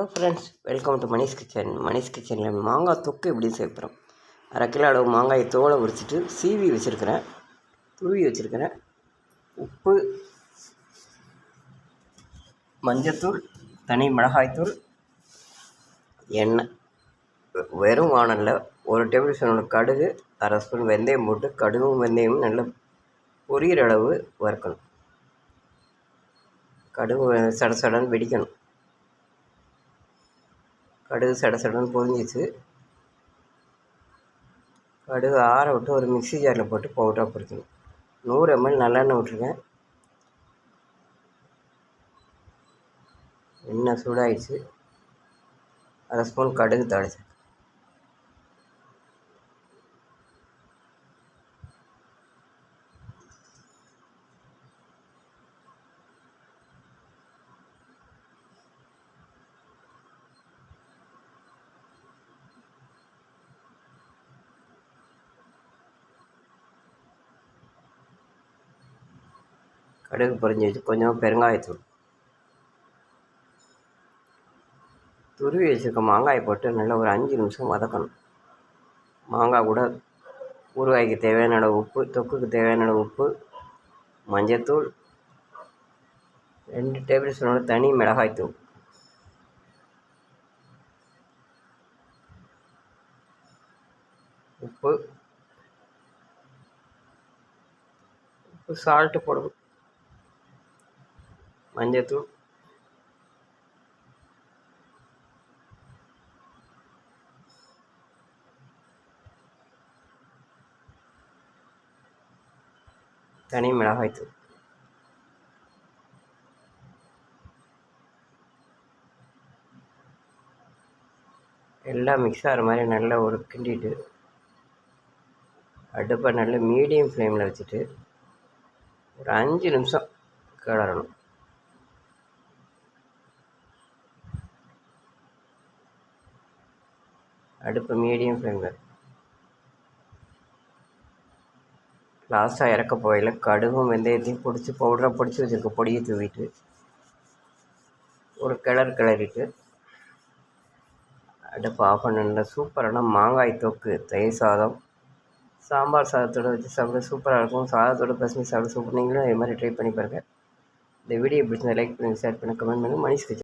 Hello friends welcome to Manish kitchen Manish கிச்சனில் மாங்காய் தொக்கு எப்படி சேர்க்குறோம் அரை கிலோ அளவு மாங்காயை தோலை உரிச்சிட்டு சீவி வச்சுருக்கிறேன். துருவி வச்சுருக்கிறேன். உப்பு மஞ்சத்தூள் தனி மிளகாய்த்தூள் எண்ணெய் வெறும் வானலில் ஒரு டேபிள் ஸ்பூன் கடுகு அரை ஸ்பூன் வெந்தயம் போட்டு கடுகும் வெந்தயமும் நல்லா பொரியிற அளவு வறுக்கணும். கடுகு சட சடன்னு வெடிக்கணும். கடுகு சட சடன்னு பொரிஞ்சிச்சு. கடுகு ஆற விட்டு ஒரு மிக்ஸி ஜாரில் போட்டு பவுடராக பொரிக்கணும். நூறு எம்எல் நல்லெண்ணெய் விட்ருக்கேன் எண்ணெய் சூடாயிடுச்சு. அரை ஸ்பூன் கடுகு தடைச்சேன் கடுகு பொரிஞ்சு வச்சு கொஞ்சம் பெருங்காயத்தூள். துருவி வச்சுருக்க மாங்காயை போட்டு நல்லா ஒரு அஞ்சு நிமிஷம் வதக்கணும். மாங்காய் கூட ஊறுகாய்க்கு தேவையான அளவு உப்பு தொக்குக்கு தேவையான அளவு உப்பு மஞ்சத்தூள் ரெண்டு டேபிள் ஸ்பூனோட தனி மிளகாய்த்தூள். உப்பு உப்பு சால்ட்டு போடணும். மஞ்சத்தூள் தனி மிளகாய்த்தூள் எல்லாம் மிக்ஸ் ஆகிற மாதிரி நல்லா ஒரு கிண்டிட்டு அடுப்பை நல்ல மீடியம் ஃப்ளேமில் வச்சுட்டு ஒரு அஞ்சு நிமிஷம் கிளறணும் அடுப்பு மீடியம் ஃப்ளேமில் லாஸ்ட்டாக இறக்க போயில கடுகும் வெந்தயத்தையும் பிடிச்சி பவுடராக பிடிச்சி வச்சுருக்க. பொடியை தூவிட்டு ஒரு கிளறு கிளறிட்டு அடுப்பு ஆஃப் பண்ணல சூப்பரான மாங்காய் தொக்கு தயிர் சாதம் சாம்பார் சாதத்தோடு வச்சு சாப்பிட சூப்பராக இருக்கும். சாதத்தோடு பசுமை சாப்பிட சூப்பர் நீங்களும் அதே மாதிரி ட்ரை பண்ணி பாருங்கள் இந்த வீடியோ பிடிச்சிருந்தா லைக் பண்ணுங்கள் ஷேர் பண்ணுங்கள் கமெண்ட் பண்ணுங்கள் மணிஷ் கிச்சன்